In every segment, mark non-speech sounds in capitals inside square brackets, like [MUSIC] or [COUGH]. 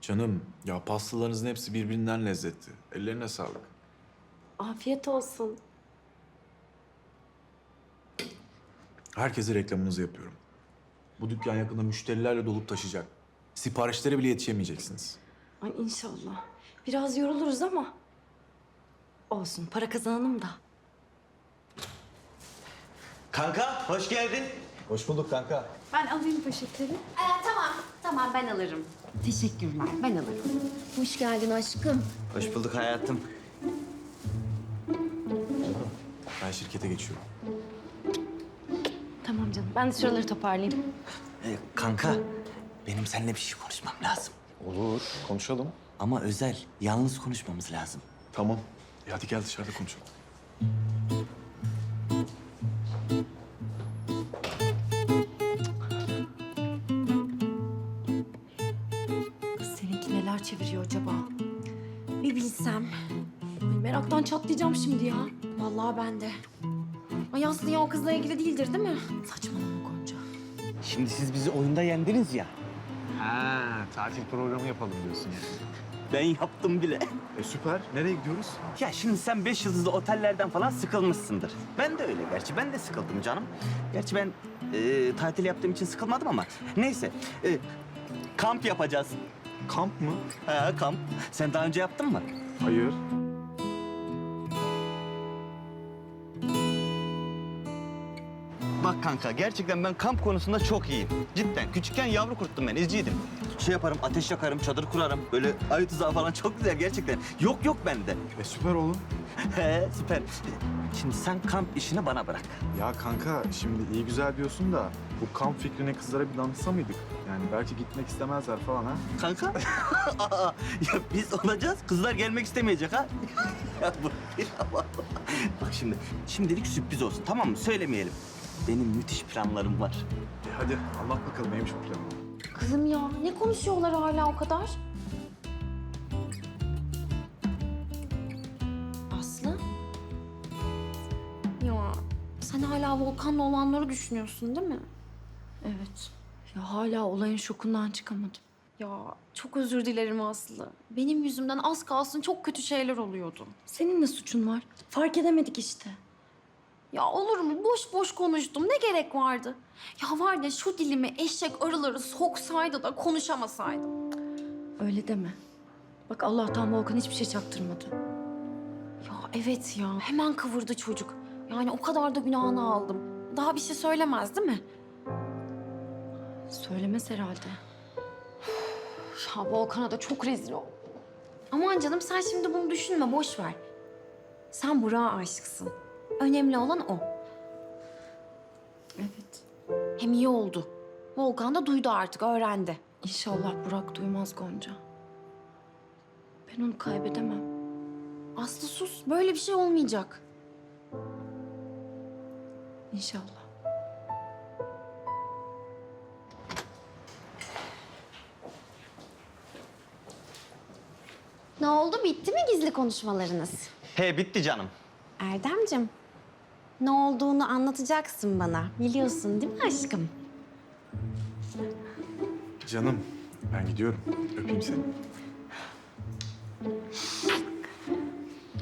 Canım ya pastalarınızın hepsi birbirinden lezzetli. Ellerine sağlık. Afiyet olsun. Herkese reklamınızı yapıyorum. Bu dükkan yakında müşterilerle dolup taşıyacak. Siparişlere bile yetişemeyeceksiniz. Ay inşallah. Biraz yoruluruz ama. Olsun para kazanalım da. Kanka hoş geldin. Hoş bulduk kanka. Ben alayım poşetleri. Aa, tamam, ben alırım. Teşekkürler, ben alırım. Hoş geldin aşkım. Hoş bulduk hayatım. Ben şirkete geçiyorum. Tamam canım ben de şuraları toparlayayım. Ee, kanka benim seninle bir şey konuşmam lazım. Olur, konuşalım. Ama özel, yalnız konuşmamız lazım. Tamam. E hadi gel dışarıda konuşalım. Acaba? Bir bilsem. Ay meraktan çatlayacağım şimdi ya. Vallahi ben de. Ay Aslı ya o kızla ilgili değildir değil mi? Saçmalama Gonca. Şimdi siz bizi oyunda yendiniz ya. Ha, tatil programı yapalım diyorsun yani. [LAUGHS] Ben yaptım bile. E süper. Nereye gidiyoruz? Ya şimdi sen beş yıldızlı otellerden falan sıkılmışsındır. Ben de öyle gerçi. Ben de sıkıldım canım. Gerçi ben e, tatil yaptığım için sıkılmadım ama. Neyse. e, kamp yapacağız. Kamp mı? Ha kamp. Sen daha önce yaptın mı? Hayır. Bak kanka gerçekten ben kamp konusunda çok iyiyim. Cidden. Küçükken yavru kurttum ben, izciydim. Şey yaparım, ateş yakarım, çadır kurarım. Böyle ayı tuzağı falan çok güzel gerçekten. Yok yok bende. E süper oğlum. [LAUGHS] He süper. Şimdi sen kamp işini bana bırak. Ya kanka şimdi iyi güzel diyorsun da bu kamp fikrine kızlara bir danışsa mıydık? Yani belki gitmek istemezler falan ha. Kanka. [LAUGHS] Aa, ya biz olacağız, kızlar gelmek istemeyecek ha. [LAUGHS] ya bu Bak şimdi, şimdilik sürpriz olsun tamam mı? Söylemeyelim. Benim müthiş planlarım var. E hadi anlat bakalım neymiş bu plan? Kızım ya ne konuşuyorlar hala o kadar? Aslı? Ya sen hala Volkan'la olanları düşünüyorsun değil mi? Evet. Ya hala olayın şokundan çıkamadım. Ya çok özür dilerim Aslı. Benim yüzümden az kalsın çok kötü şeyler oluyordu. Senin ne suçun var? Fark edemedik işte. Ya olur mu? Boş boş konuştum. Ne gerek vardı? Ya var ya şu dilimi eşek arıları soksaydı da konuşamasaydım. Öyle deme. Bak Allah'tan Volkan hiçbir şey çaktırmadı. Ya evet ya. Hemen kıvırdı çocuk. Yani o kadar da günahını aldım. Daha bir şey söylemez değil mi? Söylemez herhalde. Ya Volkan'a da çok rezil oldum. Aman canım sen şimdi bunu düşünme. Boş ver. Sen Burak'a aşıksın. Önemli olan o. Evet. Hem iyi oldu. Volkan da duydu artık, öğrendi. İnşallah Burak duymaz Gonca. Ben onu kaybedemem. Aslı sus. Böyle bir şey olmayacak. İnşallah. Ne oldu? Bitti mi gizli konuşmalarınız? He bitti canım. Erdemcim, ne olduğunu anlatacaksın bana. Biliyorsun değil mi aşkım? Canım, ben gidiyorum. Öpeyim seni.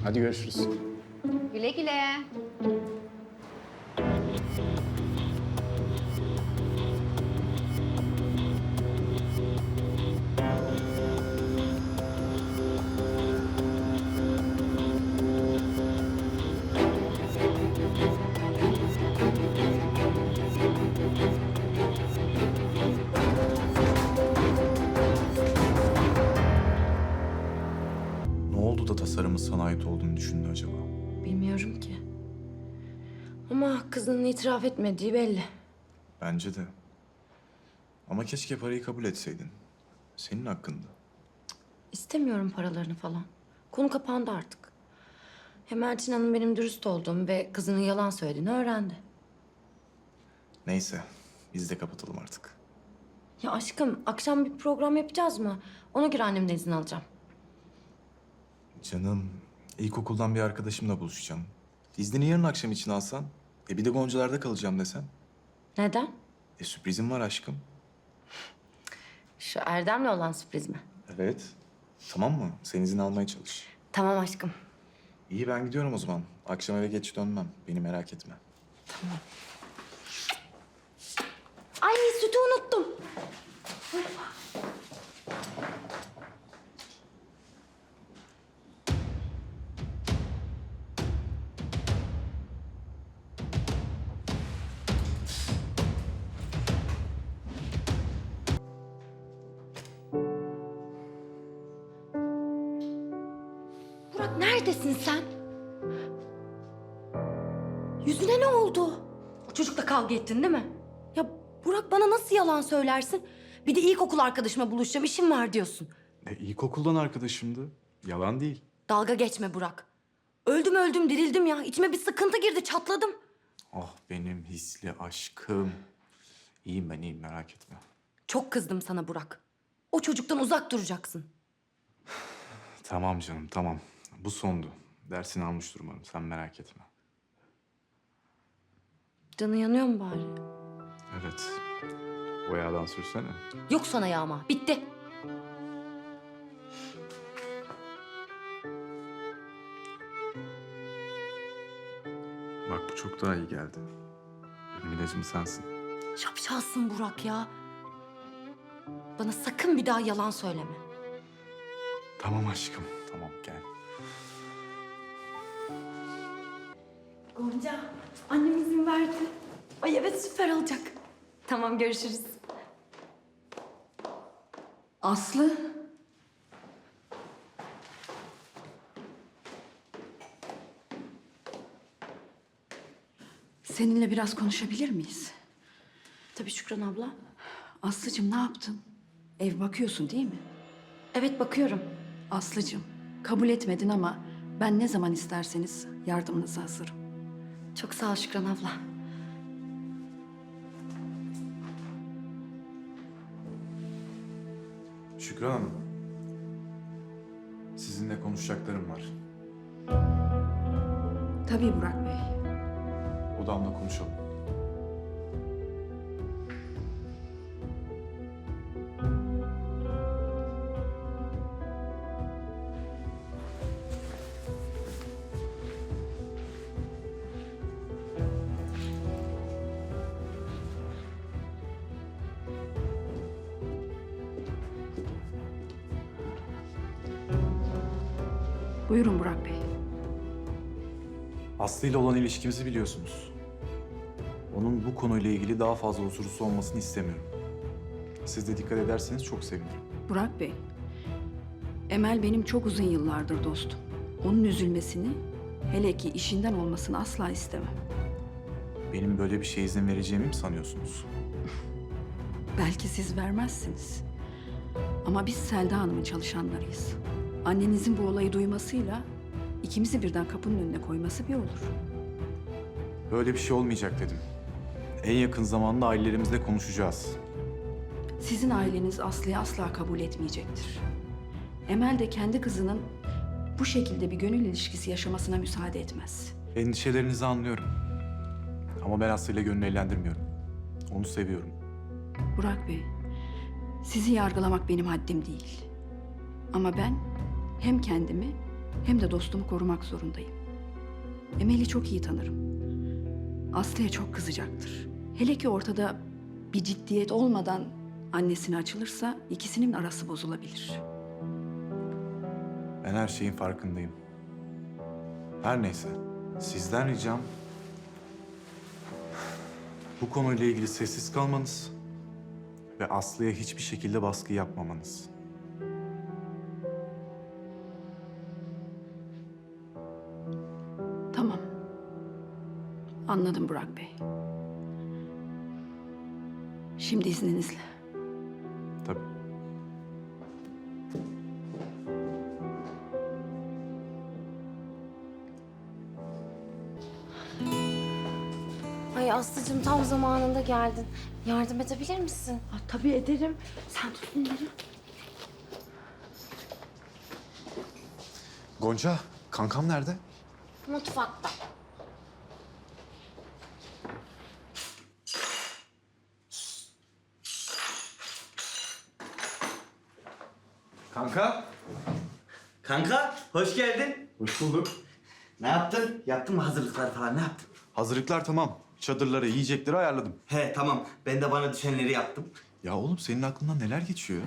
Hadi görüşürüz. Güle güle. Tasarımın sana ait olduğunu düşündü acaba? Bilmiyorum ki. Ama kızının itiraf etmediği belli. Bence de. Ama keşke parayı kabul etseydin. Senin hakkında. İstemiyorum paralarını falan. Konu kapandı artık. Hem Elçin Hanım benim dürüst olduğumu ve kızının yalan söylediğini öğrendi. Neyse, biz de kapatalım artık. Ya aşkım akşam bir program yapacağız mı? Ona göre annemden izin alacağım. Canım, ilkokuldan bir arkadaşımla buluşacağım. İznini yarın akşam için alsan. E bir de Goncalar'da kalacağım desen. Neden? E sürprizim var aşkım. Şu Erdem'le olan sürpriz mi? Evet. Tamam mı? Sen izin almaya çalış. Tamam aşkım. İyi ben gidiyorum o zaman. Akşam eve geç dönmem. Beni merak etme. Ay Burak neredesin sen? Yüzüne ne oldu? O çocukla kavga ettin değil mi? Ya Burak bana nasıl yalan söylersin? Bir de ilkokul arkadaşıma buluşacağım, işim var diyorsun. E, ilkokuldan arkadaşımdı. Yalan değil. Dalga geçme Burak. Öldüm öldüm dirildim ya. İçime bir sıkıntı girdi, çatladım. Oh benim hisli aşkım. İyiyim ben iyiyim merak etme. Çok kızdım sana Burak. O çocuktan uzak duracaksın. Tamam canım tamam. Bu sondu. Dersini almıştır umarım. Sen merak etme. Canı yanıyor mu bari? Evet. O yağdan sürsene. Yok sana yağma. Bitti. Bak bu çok daha iyi geldi. Benim ilacım sensin. Şapşalsın Burak ya. Bana sakın bir daha yalan söyleme. Tamam aşkım. Tamam gel. Gonca, annem izin verdi. Ay evet süper olacak. Tamam görüşürüz. Aslı. Seninle biraz konuşabilir miyiz? Tabii Şükran abla. Aslıcığım ne yaptın? Ev bakıyorsun değil mi? Evet bakıyorum. Aslıcığım kabul etmedin ama ben ne zaman isterseniz yardımınıza hazırım. Çok sağ ol Şükran abla. Şükran Hanım. Sizinle konuşacaklarım var. Tabii Burak Bey. Odamda konuşalım. Aslı ile olan ilişkimizi biliyorsunuz. Onun bu konuyla ilgili daha fazla huzursuz olmasını istemiyorum. Siz de dikkat ederseniz çok sevinirim. Burak Bey. Emel benim çok uzun yıllardır dostum. Onun üzülmesini, hele ki işinden olmasını asla istemem. Benim böyle bir şeye izin vereceğimi mi sanıyorsunuz? Belki siz vermezsiniz. Ama biz Selda Hanım'ın çalışanlarıyız. Annenizin bu olayı duymasıyla ikimizi birden kapının önüne koyması bir olur. Böyle bir şey olmayacak dedim. En yakın zamanda ailelerimizle konuşacağız. Sizin aileniz Aslı'yı asla kabul etmeyecektir. Emel de kendi kızının bu şekilde bir gönül ilişkisi yaşamasına müsaade etmez. Endişelerinizi anlıyorum. Ama ben Aslı ile gönlünü eğlendirmiyorum. Onu seviyorum. Burak Bey, sizi yargılamak benim haddim değil. Ama ben hem kendimi hem de dostumu korumak zorundayım. Emel'i çok iyi tanırım. Aslı'ya çok kızacaktır. Hele ki ortada bir ciddiyet olmadan annesine açılırsa ikisinin arası bozulabilir. Ben her şeyin farkındayım. Her neyse, sizden ricam bu konuyla ilgili sessiz kalmanız ve Aslı'ya hiçbir şekilde baskı yapmamanız. Anladım Burak Bey. Şimdi izninizle. Tabii. Ay Aslı'cığım tam zamanında geldin. Yardım edebilir misin? tabii ederim. Sen tut bunları. Gonca, kankam nerede? Mutfakta. Kanka. Kanka hoş geldin. Hoş bulduk. Ne yaptın? Yaptın mı hazırlıklar falan ne yaptın? Hazırlıklar tamam. Çadırları, yiyecekleri ayarladım. He tamam ben de bana düşenleri yaptım. Ya oğlum senin aklından neler geçiyor?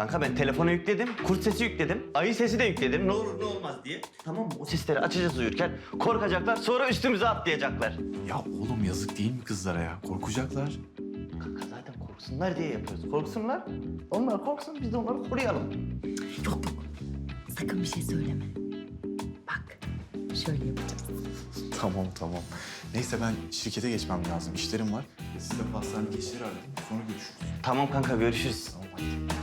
Kanka ben telefona yükledim, kurt sesi yükledim, ayı sesi de yükledim. Ne olur ne olmaz diye. Tamam mı? O sesleri açacağız uyurken. Korkacaklar sonra üstümüze atlayacaklar. Ya oğlum yazık değil mi kızlara ya? Korkacaklar. Kanka zaten korksunlar diye yapıyoruz. Korksunlar. Onlar korksun biz de onları koruyalım. Yok. Sakın bir şey söyleme. Bak şöyle yapacağız. [LAUGHS] Tamam tamam. Neyse ben şirkete geçmem lazım. İşlerim var. Size pastane geçleri aradım. Sonra görüşürüz. Tamam kanka görüşürüz. Tamam hadi.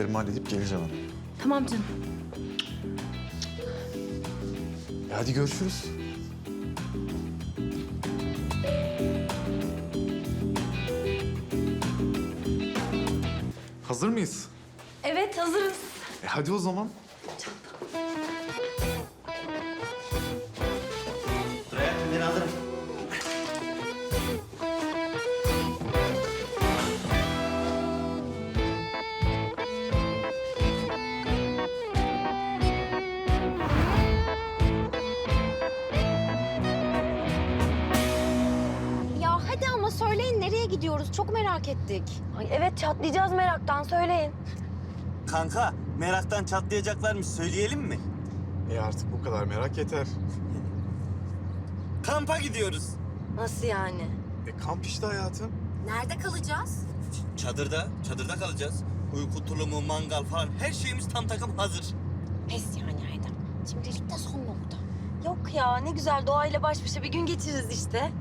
İşlerimi halledip geleceğim. Tamam canım. E hadi görüşürüz. Hazır mıyız? Evet hazırız. E hadi o zaman. Merak ettik. Ay evet çatlayacağız meraktan söyleyin. Kanka meraktan çatlayacaklarmış söyleyelim mi? E artık bu kadar merak yeter. Kampa gidiyoruz. Nasıl yani? E kamp işte hayatım. Nerede kalacağız? Çadırda, çadırda kalacağız. Uyku tulumu, mangal falan her şeyimiz tam takım hazır. Pes yani Erdem. Şimdilik de son nokta. Yok ya ne güzel doğayla baş başa bir gün geçiririz işte.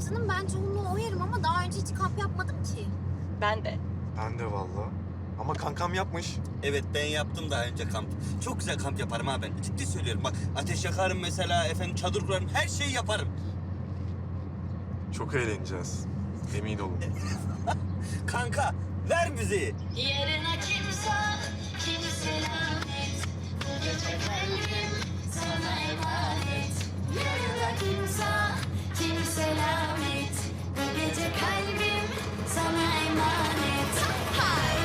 Canım ben çoğunluğu oyarım ama daha önce hiç kamp yapmadım ki. Ben de. Ben de vallahi. Ama kankam yapmış. Evet ben yaptım daha önce kamp. Çok güzel kamp yaparım ha ben. Ciddi söylüyorum bak ateş yakarım mesela efendim çadır kurarım her şeyi yaparım. Çok eğleneceğiz. Emin olun. [LAUGHS] Kanka ver müziği. Yarına kimse, kimse lanet Bu gece kalbim sana emanet Yarına kimse, kimse lanet Bu gece kalbim sana emanet Hay!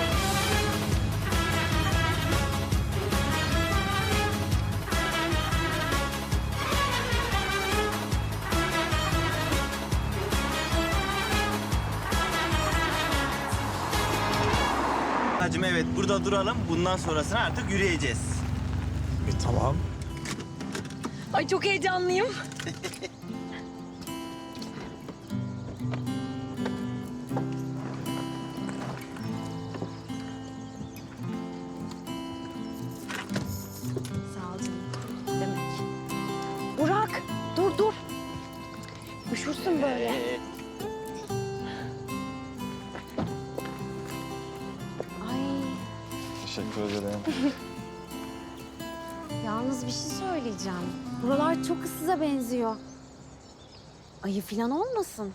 Hacım evet burada duralım. Bundan sonrasını artık yürüyeceğiz. E tamam. Ay çok heyecanlıyım. [LAUGHS] Böyle. Ay Teşekkür ederim. [LAUGHS] yalnız bir şey söyleyeceğim. Buralar çok ıssıza benziyor. Ayı falan olmasın.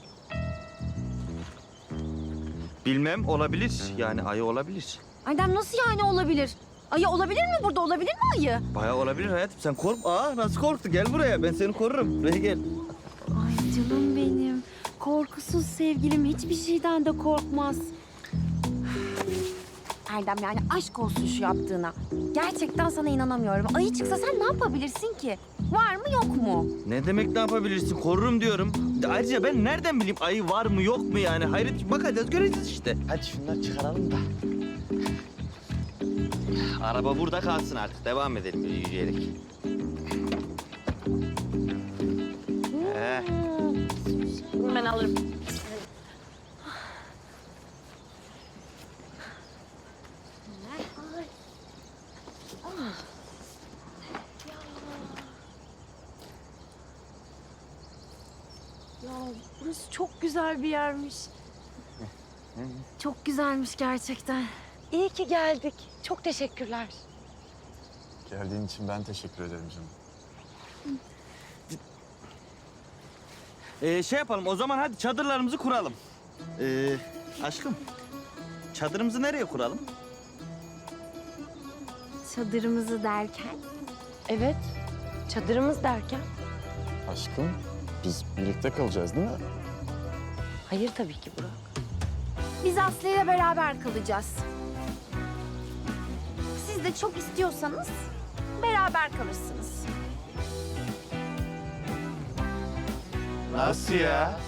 Bilmem olabilir. Yani ayı olabilir. Erdem nasıl yani olabilir? Ayı olabilir mi burada? Olabilir mi ayı? Bayağı olabilir hayatım. Sen korkma. Aa nasıl korktu? Gel buraya. Ben seni korurum. Buraya gel. Canım benim. Korkusuz sevgilim hiçbir şeyden de korkmaz. Erdem yani aşk olsun şu yaptığına. Gerçekten sana inanamıyorum. Ayı çıksa sen ne yapabilirsin ki? Var mı yok mu? Ne demek ne yapabilirsin? Korurum diyorum. Ayrıca ben nereden bileyim ayı var mı yok mu yani? Hayret bakacağız göreceğiz işte. Hadi şunları çıkaralım da. Araba burada kalsın artık. Devam edelim yürüyerek. Ben alırım. Ya burası çok güzel bir yermiş. Çok güzelmiş gerçekten. İyi ki geldik. Çok teşekkürler. Geldiğin için ben teşekkür ederim canım. Ee, şey yapalım o zaman hadi çadırlarımızı kuralım. Ee, aşkım çadırımızı nereye kuralım? Çadırımızı derken? Evet. Çadırımız derken? Aşkım, biz birlikte kalacağız değil mi? Hayır tabii ki Burak. Biz Aslı ile beraber kalacağız. Siz de çok istiyorsanız beraber kalırsınız. Nasıl ya?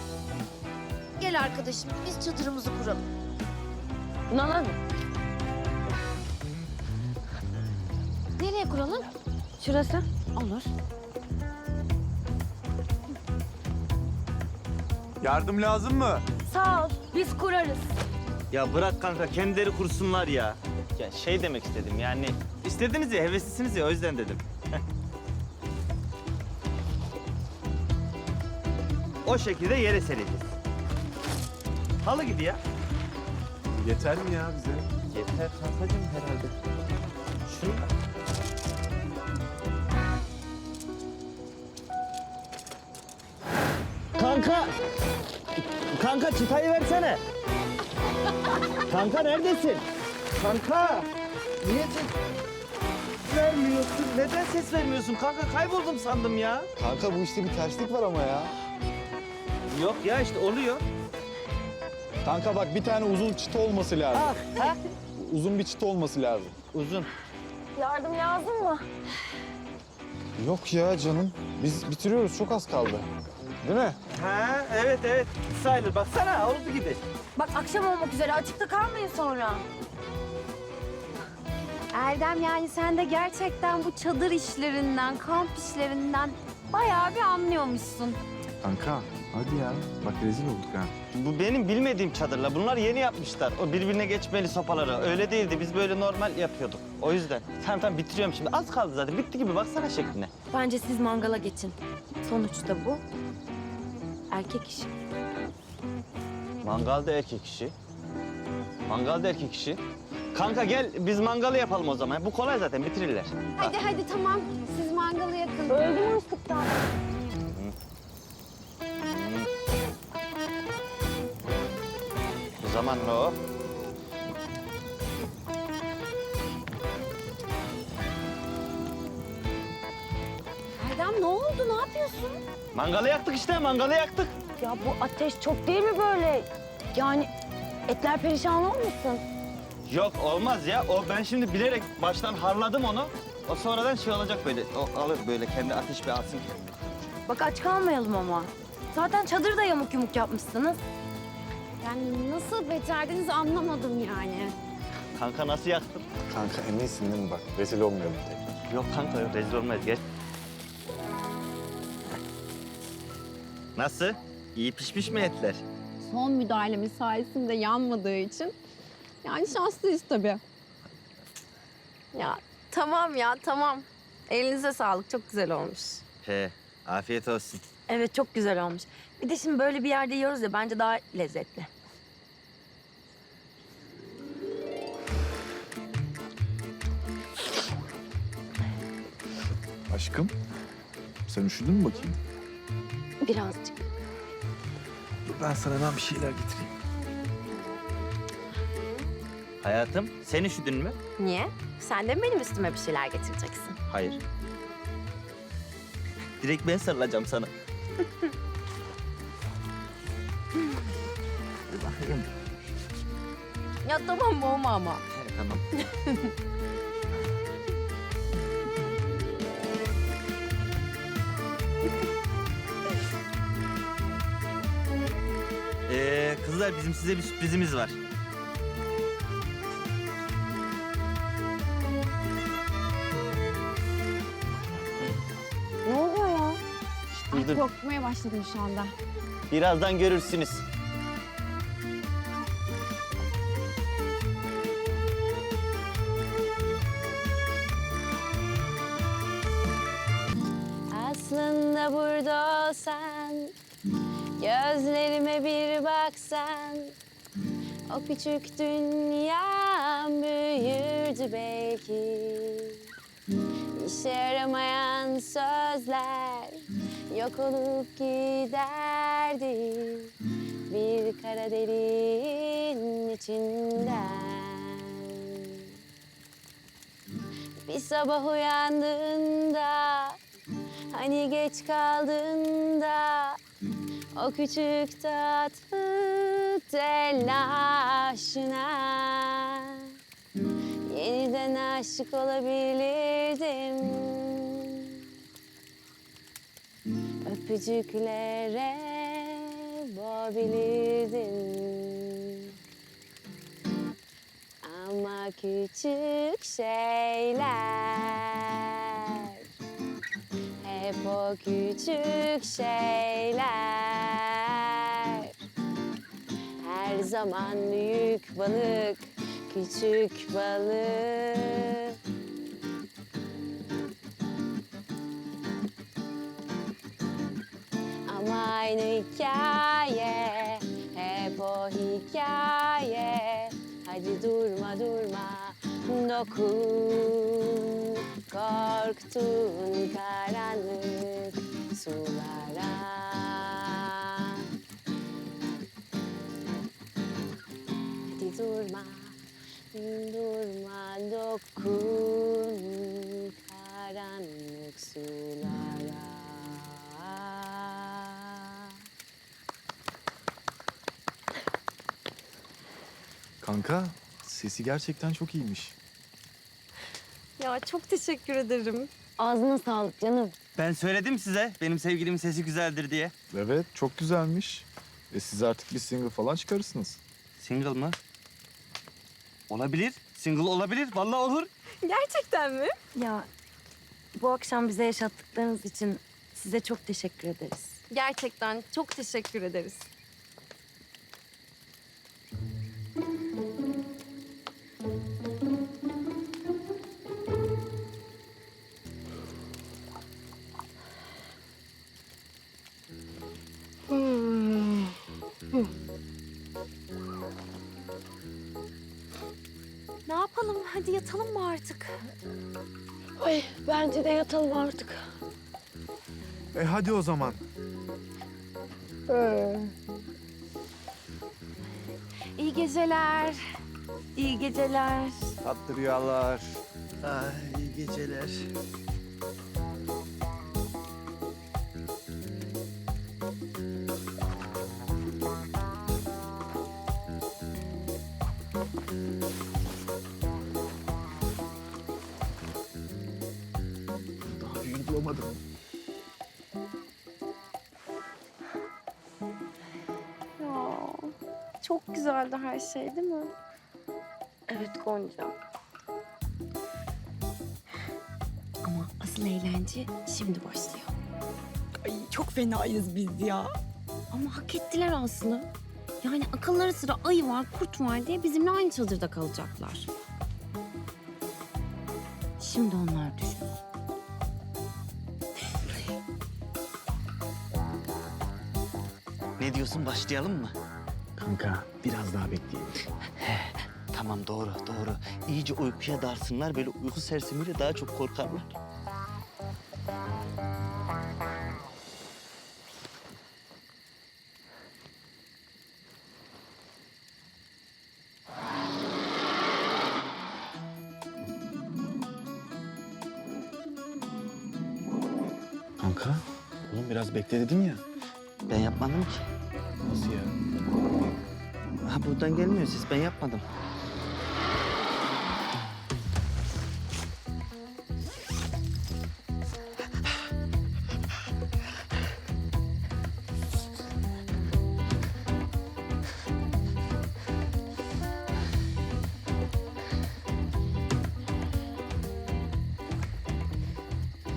Gel arkadaşım biz çadırımızı kuralım. Buna lan. Nereye kuralım? Şurası. Olur. Yardım lazım mı? Sağ ol. Biz kurarız. Ya bırak kanka kendileri kursunlar ya. Ya şey demek istedim yani istediniz ya heveslisiniz ya o yüzden dedim. O şekilde yere sereceğiz. Halı gibi ya. Yeter mi ya bize? Yeter kankacığım herhalde. Şunu Kanka! Kanka çıtayı versene. Kanka neredesin? Kanka! Niye ses vermiyorsun? Neden ses vermiyorsun? Kanka kayboldum sandım ya. Kanka bu işte bir terslik var ama ya. Yok ya işte oluyor. Kanka bak bir tane uzun çıta olması lazım. Ha? Uzun bir çıta olması lazım. Uzun. Yardım lazım mı? Yok ya canım. Biz bitiriyoruz. Çok az kaldı. Değil mi? Ha evet evet. Sayılır baksana oldu gibi. Bak akşam olmak üzere açıkta kalmayın sonra. Erdem yani sen de gerçekten bu çadır işlerinden, kamp işlerinden bayağı bir anlıyormuşsun. Kanka hadi ya. Bak rezil olduk ha. Bu benim bilmediğim çadırlar. Bunlar yeni yapmışlar. O birbirine geçmeli sopaları. Öyle değildi. Biz böyle normal yapıyorduk. O yüzden. Tamam tamam bitiriyorum şimdi. Az kaldı zaten. Bitti gibi. Baksana şekline. Bence siz mangala geçin. Sonuçta bu erkek işi. Mangalda erkek işi. Mangalda erkek işi. Kanka gel biz mangalı yapalım o zaman. Bu kolay zaten bitirirler. Hadi hadi tamam. Siz mangalı yakın. Öldüm açlıktan. O zaman ne o? Erdem ne oldu? Ne yapıyorsun? Mangalı yaktık işte. Mangalı yaktık. Ya bu ateş çok değil mi böyle? Yani etler perişan olmasın? Yok olmaz ya. O ben şimdi bilerek baştan harladım onu. O sonradan şey olacak böyle. O alır böyle kendi ateş bir alsın. Bak aç kalmayalım ama. Zaten çadırda yamuk yumuk yapmışsınız. Yani nasıl becerdiniz anlamadım yani. Kanka nasıl yaktın? Kanka eminsin değil mi bak? Rezil olmayalım tekrar. Yok kanka yok rezil olmayız gel. Nasıl? İyi pişmiş mi etler? son müdahalemiz sayesinde yanmadığı için yani şanslıyız tabii. Ya tamam ya tamam. Elinize sağlık çok güzel olmuş. He, afiyet olsun. Evet çok güzel olmuş. Bir de şimdi böyle bir yerde yiyoruz ya bence daha lezzetli. Aşkım sen üşüdün mü bakayım? Birazcık. Dur ben sana hemen bir şeyler getireyim. Hayatım, sen üşüdün mü? Niye? Sen de mi benim üstüme bir şeyler getireceksin? Hayır. Direkt ben sarılacağım sana. Ya tamam boğma ama. He, tamam. [LAUGHS] Kızlar bizim size bir sürprizimiz var. Ne oluyor ya? Dur, dur. Korkmaya başladım şu anda. Birazdan görürsünüz. Aslında burada Gözlerime bir baksan O küçük dünya büyürdü belki İşe yaramayan sözler yok olup giderdi bir kara deliğin içinden. Bir sabah uyandığında hani geç kaldığında o küçük tatlı telaşına yeniden aşık olabilirdim. Öpücüklere boğabilirdim. Ama küçük şeyler küçük şeyler. Her zaman büyük balık, küçük balık. Ama aynı hikaye, hep o hikaye. Hadi durma durma, dokun Korktun karanlık sulara Hadi durma, durma dokun karanlık sulara Kanka sesi gerçekten çok iyiymiş. Ya çok teşekkür ederim. Ağzına sağlık canım. Ben söyledim size benim sevgilimin sesi güzeldir diye. Evet çok güzelmiş. E siz artık bir single falan çıkarırsınız. Single mı? Olabilir. Single olabilir. Vallahi olur. Gerçekten mi? Ya bu akşam bize yaşattıklarınız için size çok teşekkür ederiz. Gerçekten çok teşekkür ederiz. Ne yapalım? Hadi yatalım mı artık? Ay bence de yatalım artık. E hadi o zaman. İyi geceler. İyi geceler. Tatlı rüyalar. Ay iyi geceler. Her şey değil mi? Evet Gonca. Ama asıl eğlence şimdi başlıyor. Ay çok fenayız biz ya. Ama hak ettiler Aslı. Yani akılları sıra ayı var, kurt var diye bizimle aynı çadırda kalacaklar. Şimdi onlar düşün. Ne diyorsun başlayalım mı? Kanka biraz daha bekleyelim. Tamam doğru doğru. İyice uykuya darsınlar böyle uyku sersemiyle daha çok korkarlar. Kanka oğlum biraz bekle dedin ya. Ben yapmadım ki. Buradan gelmiyor ses ben yapmadım.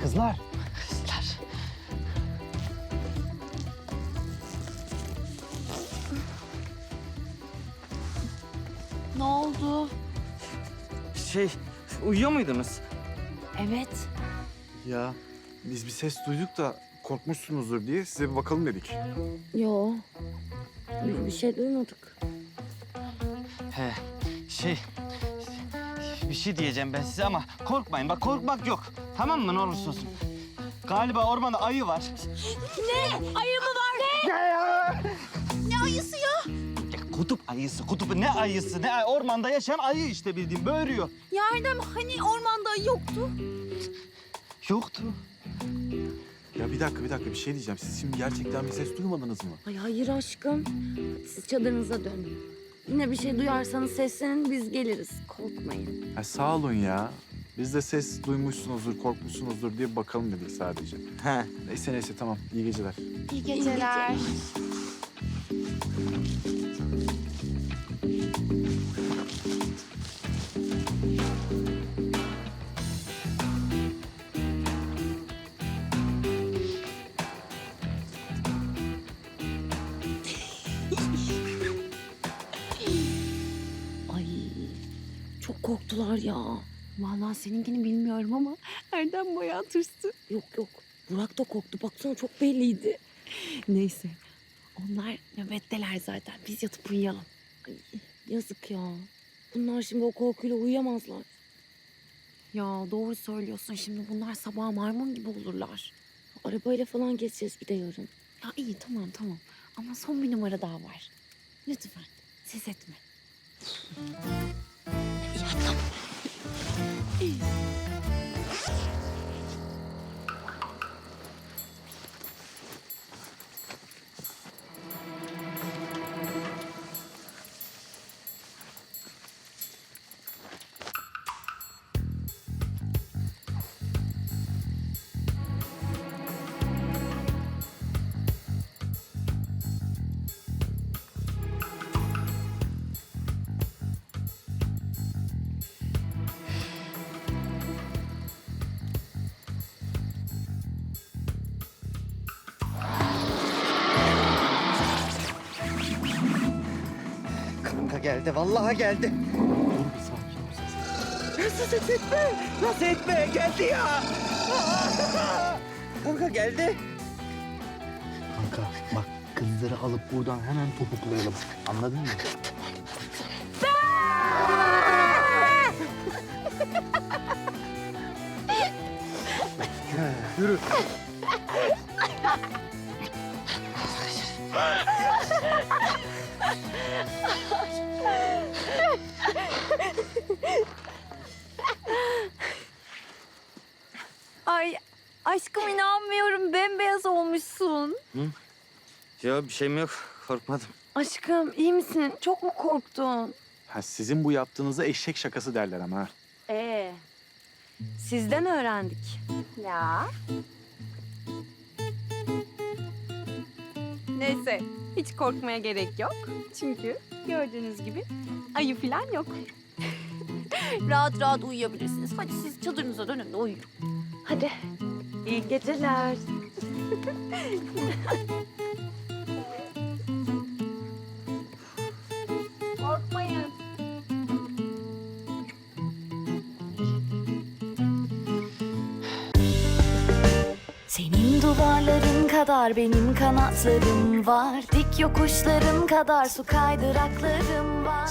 Kızlar. Uyuyor muydunuz? Evet. Ya biz bir ses duyduk da korkmuşsunuzdur diye size bir bakalım dedik. Yo. Biz bir şey duymadık. He şey bir şey diyeceğim ben size ama korkmayın bak korkmak yok. Tamam mı ne olursa olsun. Galiba ormanda ayı var. Ayı mı kutup ayısı, kutup ne ayısı? Ne ay- ormanda yaşayan ayı işte bildiğin böğürüyor. Ya Erdem hani ormanda ayı yoktu? Yoktu. Ya bir dakika bir dakika bir şey diyeceğim. Siz şimdi gerçekten bir ses duymadınız mı? Ay hayır aşkım. Siz çadırınıza dönün. Yine bir şey duyarsanız seslenin biz geliriz. Korkmayın. Ha, sağ olun ya. Biz de ses duymuşsunuzdur, korkmuşsunuzdur diye bakalım dedik sadece. He. Neyse neyse tamam. İyi geceler. İyi geceler. Ay ya. Vallahi seninkini bilmiyorum ama Erdem bayağı tırstı. Yok yok. Burak da korktu. Baksana çok belliydi. Neyse. Onlar nöbetteler zaten. Biz yatıp uyuyalım. Yazık ya. Bunlar şimdi o korkuyla uyuyamazlar. Ya doğru söylüyorsun. Şimdi bunlar sabah maymun gibi olurlar. Arabayla falan geçeceğiz bir de yarın. Ya iyi tamam tamam. Ama son bir numara daha var. Lütfen ses etme. Kanka geldi, vallahi geldi. Nasıl ses etme? Nasıl etme? Geldi ya. Kanka geldi. Kanka bak kızları alıp buradan hemen topuklayalım. Anladın mı? Yürü. İnanmıyorum bembeyaz olmuşsun. Ya bir şeyim yok. Korkmadım. Aşkım iyi misin? Çok mu korktun? Ha, sizin bu yaptığınıza eşek şakası derler ama. ha. Ee, sizden öğrendik. Ya. Neyse, hiç korkmaya gerek yok. Çünkü gördüğünüz gibi ayı falan yok. rahat rahat uyuyabilirsiniz. Hadi siz çadırınıza dönün de uyuyun. Hadi. İyi geceler. Korkmayın. Senin duvarların kadar benim kanatlarım var Dik yokuşların kadar su kaydıraklarım var